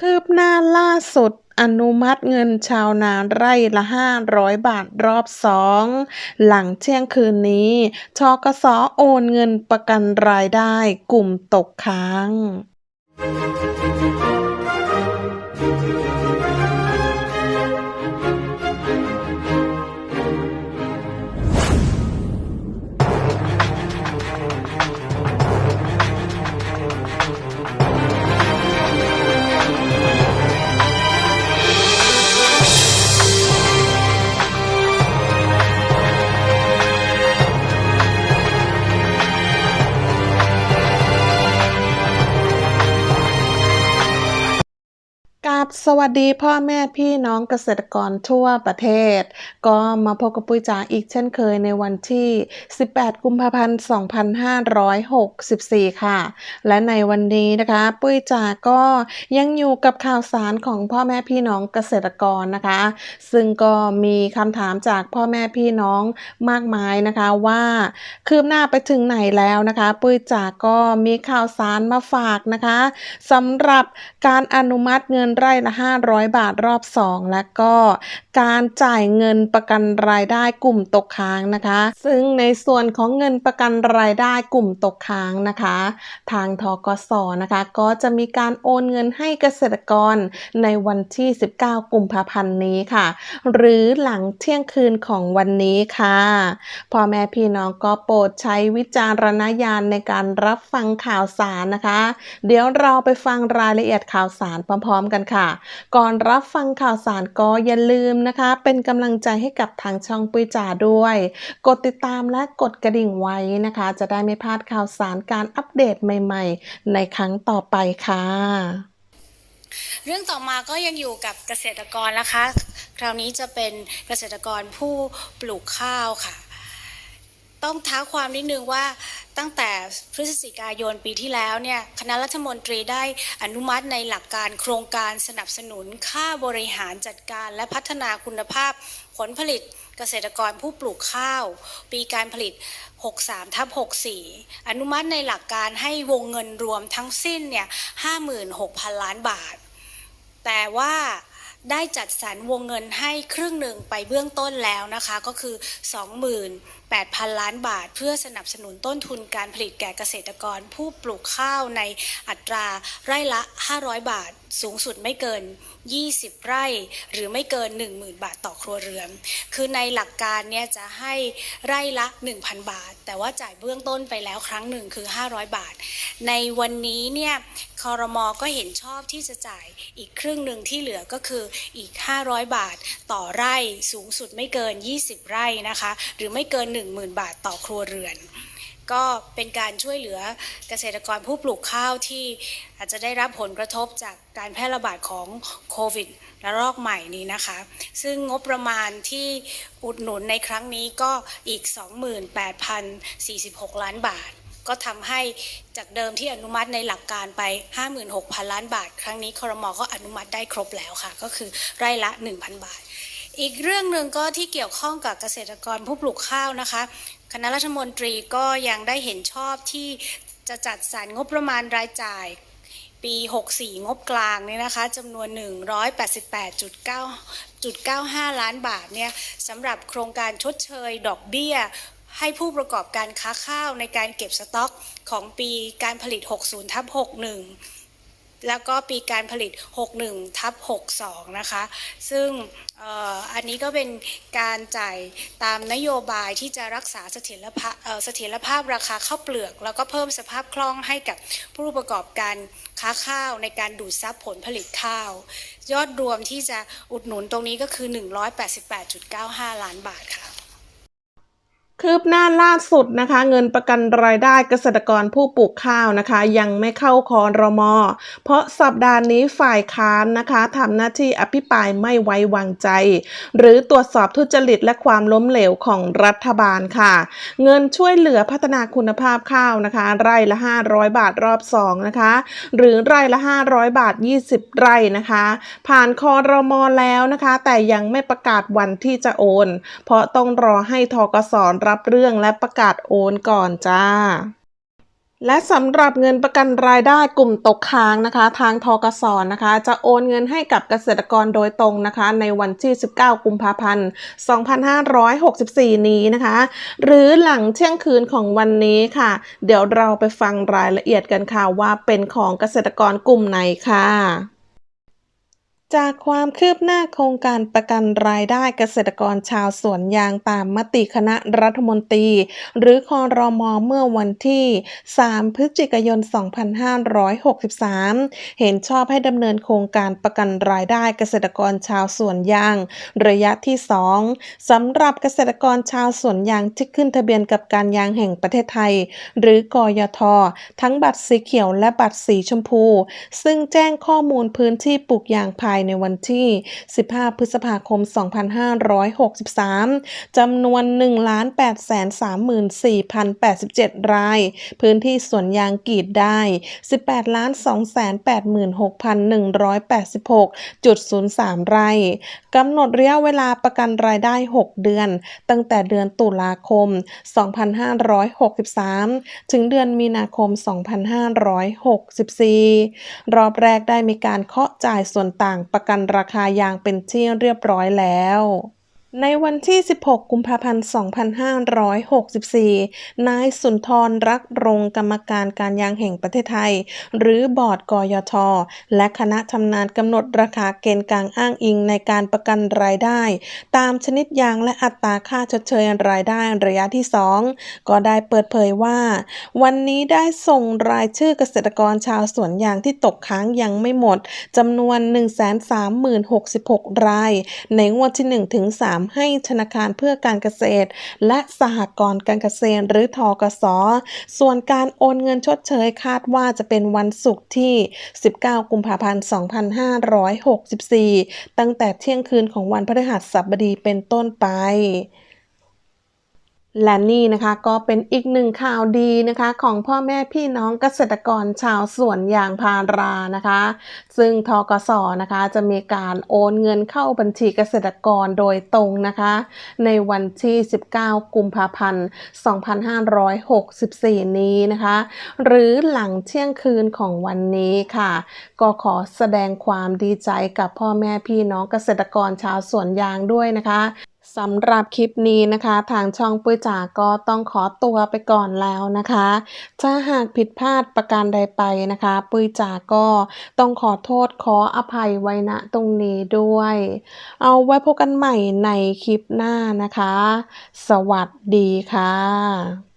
คืบหน้าล่าสุดอนุมัติเงินชาวนาไร่ละ 500 บาทรอบสอง หลังเที่ยงคืนนี้ชกสโอนเงินประกันรายได้กลุ่มตกค้างับสวัสดีพ่อแม่พี่น้องเกษตรกรทั่วประเทศ ก็มาพบกับปุ้ยจ๋าอีกเช่นเคยในวันที่ 18 กุมภาพันธ์ 2564 ค่ะ และในวันนี้นะคะ ปุ้ยจ๋าก็ยังอยู่กับข่าวสารของพ่อแม่พี่น้องเกษตรกรนะคะ ซึ่งก็มีคำถามจากพ่อแม่พี่น้องมากมายนะคะว่าคืบหน้าไปถึงไหนแล้วนะคะ ปุ้ยจ๋าก็มีข่าวสารมาฝากนะคะสำหรับการอนุมัติเงินไร่ละ 500 บาทรอบ 2 และก็การจ่ายเงินประกันรายได้กลุ่มตกค้างนะคะ ซึ่งในส่วนของเงินประกันรายได้กลุ่มตกค้างนะคะ ทางทกสนะคะก็จะมีการโอนเงินให้เกษตรกรในวันที่ 19 กุมภาพันธ์นี้ค่ะ หรือหลังเที่ยงคืนของวันนี้ค่ะพ่อแม่พี่น้องก็โปรดใช้วิจารณญาณในการรับฟังข่าวสารนะคะ เดี๋ยวเราไปฟังรายละเอียดข่าวสารพร้อมๆกันค่ะค่ะ ก่อนรับฟังข่าวสารก็อย่าลืมนะคะ เป็นกำลังใจให้กับทางช่องปุยจ่าด้วย กดติดตามและกดกระดิ่งไว้นะคะ จะได้ไม่พลาดข่าวสารการอัปเดตใหม่ๆ ในครั้งต่อไปค่ะ เรื่องต่อมาก็ยังอยู่กับเกษตรกรนะคะ คราวนี้จะเป็นเกษตรกรผู้ปลูกข้าวค่ะ ต้องท้าความนิดนึงว่าตั้งแต่พฤศจิกายนปีที่แล้วเนี่ยคณะรัฐมนตรีได้อนุมัติในหลักการโครงการสนับสนุนค่าบริหารจัดการและพัฒนาคุณภาพผลผลิตเกษตรกรผู้ปลูกข้าว ปีการผลิต 63ทับ64 อนุมัติในหลักการให้วงเงินรวมทั้งสิ้นเนี่ย56,000 ล้านบาท แต่ว่า ได้จัดสรรวงเงินให้ครึ่งหนึ่งไปเบื้องต้นแล้วนะคะ ก็คือ 28,000 ล้านบาท เพื่อสนับสนุนต้นทุนการผลิตแก่เกษตรกรผู้ปลูกข้าวในอัตราไร่ละ 500 บาท สูงสุดไม่เกิน 20 ไร่ หรือไม่เกิน 10,000 บาทต่อครัวเรือน คือในหลักการเนี่ยจะให้ไร่ละ 1,000 บาท แต่ว่าจ่ายเบื้องต้นไปแล้วครั้งหนึ่งคือ 500 บาท ในวันนี้เนี่ยคอรมอก็เห็นชอบที่จะจ่ายอีกครึ่งหนึ่งที่เหลือก็คืออีก 500 บาทต่อไร่สูงสุดไม่เกิน 20 ไร่นะคะ หรือไม่เกิน 10,000 บาทต่อครัวเรือน ก็เป็นการช่วยเหลือเกษตรกรผู้ปลูกข้าวที่อาจจะได้รับผลกระทบจากการแพร่ระบาดของโควิดระลอกใหม่นี้นะคะ ซึ่งงบประมาณที่อุดหนุนในครั้งนี้ก็อีก 28,046 ล้านบาท ก็ทำให้จากเดิมที่อนุมัติในหลักการไป 56,000 ล้านบาท ครั้งนี้ครมก็อนุมัติได้ครบแล้วค่ะ ก็คือไร่ละ 1,000 บาท อีกเรื่องหนึ่งก็ที่เกี่ยวข้องกับเกษตรกรผู้ปลูกข้าวนะคะ คณะรัฐมนตรีก็ยังได้เห็นชอบที่จะจัดสรรงบประมาณรายจ่ายปี 64 งบกลางเนี่ยนะคะจำนวน 188.9.95 ล้านบาทเนี่ยสำหรับโครงการชดเชยดอกเบี้ย ให้ผู้ประกอบการค้าข้าวในการเก็บสต็อกของปีการผลิต 60ทับ61 แล้วก็ปีการผลิต 61ทับ62 นะคะ ซึ่งอ,อ,อันนี้ก็เป็นการจ่ายตามนโยบายที่จะรักษาเสถียรภาพเสถียรภาพราคาข้าวเปลือก แล้วก็เพิ่มสภาพคล่องให้กับผู้ประกอบการค้าข้าวในการดูดซับผลผลิตข้าว ยอดรวมที่จะอุดหนุนตรงนี้ก็คือ 188.95 ล้านบาทค่ะ คืบหน้าล่าสุดนะคะ เงินประกันรายได้เกษตรกรผู้ปลูกข้าวนะคะ ยังไม่เข้าคอรมอเพราะสัปดาห์นี้ฝ่ายค้านนะคะทำหน้าที่อภิปรายไม่ไว้วางใจ หรือตรวจสอบทุจริตและความล้มเหลวของรัฐบาลค่ะ เงินช่วยเหลือพัฒนาคุณภาพข้าวนะคะ ไร่ละ 500 บาทรอบ2นะคะ หรือไร่ละ 500 บาท 20 ไร่นะคะ ผ่านคอรมอแล้วนะคะ แต่ยังไม่ประกาศวันที่จะโอน เพราะต้องรอให้ทกสรับเรื่องและประกาศโอนก่อนจ้า และสำหรับเงินประกันรายได้กลุ่มตกค้างนะคะ ทางทกสนะคะ จะโอนเงินให้กับเกษตรกรโดยตรงนะคะ ในวันที่ 19 กุมภาพันธ์ 2564 นี้นะคะ หรือหลังเที่ยงคืนของวันนี้ค่ะ เดี๋ยวเราไปฟังรายละเอียดกันค่ะว่าเป็นของเกษตรกรกลุ่มไหนค่ะ จากความคืบหน้าโครงการประกันรายได้เกษตรกรชาวสวนยางตามมติคณะรัฐมนตรี หรือคอรมอเมื่อวันที่ 3 พฤศจิกายน 2563 เห็นชอบให้ดำเนินโครงการประกันรายได้เกษตรกรชาวสวนยาง ระยะที่ 2สำหรับเกษตรกรชาวสวนยางที่ขึ้นทะเบียนกับการยางแห่งประเทศไทย หรือกยท ทั้งบัตรสีเขียวและบัตรสีชมพู ซึ่งแจ้งข้อมูลพื้นที่ปลูกยางภายในวันที่ 15 พฤษภาคม 2563 จำนวน 1,834,087 ราย พื้นที่สวนยางกรีดได้ 18,286,186.03 ไร่กำหนดระยะเวลาประกันรายได้ 6 เดือน ตั้งแต่เดือนตุลาคม 2563 ถึงเดือนมีนาคม 2564 รอบแรกได้มีการเคาะจ่ายส่วนต่างประกันราคายางเป็นที่เรียบร้อยแล้ว ในวันที่ 16 กุมภาพันธ์ 2564 นายสุนทรรักรงกรรมการการยางแห่งประเทศไทย หรือบอร์ดกยท และคณะทำงานกำหนดราคาเกณฑ์กลางอ้างอิงในการประกันรายได้ ตามชนิดยางและอัตราค่าชดเชยรายได้ระยะที่ 2 ก็ได้เปิดเผยว่า วันนี้ได้ส่งรายชื่อเกษตรกรชาวสวนยางที่ตกค้างยังไม่หมดจำนวน 130,066 ราย ในงวดที่ 1 ถึง3 ให้ธนาคารเพื่อการเกษตร และสหกรณ์การเกษตรหรือทกส ส่วนการโอนเงินชดเชยคาดว่าจะเป็นวันศุกร์ที่ 19 กุมภาพันธ์ 2564 ตั้งแต่เที่ยงคืนของวันพฤหัสบดีเป็นต้นไป และนี่นะคะก็เป็นอีกหนึ่งข่าวดีนะคะของพ่อแม่พี่น้องเกษตรกรชาวสวนยางพารานะคะ ซึ่งทกสนะคะจะมีการโอนเงินเข้าบัญชีเกษตรกรโดยตรงนะคะ ในวันที่ 19 กุมภาพันธ์ 2564 นี้นะคะ หรือหลังเที่ยงคืนของวันนี้ค่ะ ก็ขอแสดงความดีใจกับพ่อแม่พี่น้องเกษตรกรชาวสวนยางด้วยนะคะ สำหรับคลิปนี้นะคะ ทางช่องปุ้ยจ๋าก็ต้องขอตัวไปก่อนแล้วนะคะ ถ้าหากผิดพลาดประการใดไปนะคะ ปุ้ยจ๋าก็ต้องขอโทษขออภัยไว้ณตรงนี้ด้วย เอาไว้พบกันใหม่ในคลิปหน้านะคะ สวัสดีค่ะ